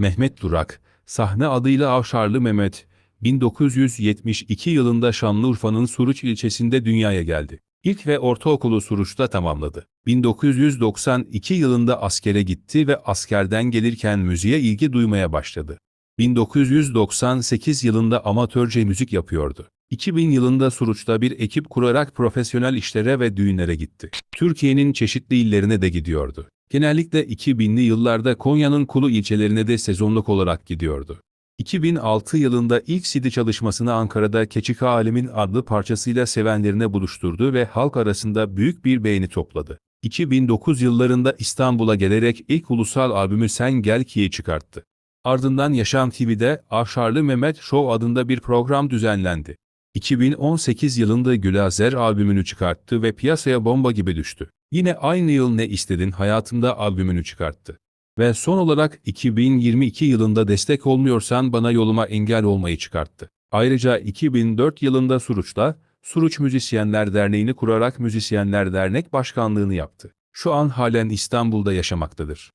Mehmet Durak, sahne adıyla Avşarlı Mehmet, 1972 yılında Şanlıurfa'nın Suruç ilçesinde dünyaya geldi. İlk ve ortaokulu Suruç'ta tamamladı. 1992 yılında askere gitti ve askerden gelirken müziğe ilgi duymaya başladı. 1998 yılında amatörce müzik yapıyordu. 2000 yılında Suruç'ta bir ekip kurarak profesyonel işlere ve düğünlere gitti. Türkiye'nin çeşitli illerine de gidiyordu. Genellikle 2000'li yıllarda Konya'nın Kulu ilçelerine de sezonluk olarak gidiyordu. 2006 yılında ilk CD çalışmasını Ankara'da Keçik Alem'in adlı parçasıyla sevenlerine buluşturdu ve halk arasında büyük bir beğeni topladı. 2009 yıllarında İstanbul'a gelerek ilk ulusal albümü Sen Gel Ki'yi çıkarttı. Ardından Yaşam TV'de Avşarlı Mehmet Show adında bir program düzenlendi. 2018 yılında Gülazer albümünü çıkarttı ve piyasaya bomba gibi düştü. Yine aynı yıl Ne İstedin Hayatımda albümünü çıkarttı. Ve son olarak 2022 yılında Destek Olmuyorsan Bana Yoluma Engel Olmayı çıkarttı. Ayrıca 2004 yılında Suruç'ta Suruç Müzisyenler Derneği'ni kurarak Müzisyenler Dernek Başkanlığını yaptı. Şu an halen İstanbul'da yaşamaktadır.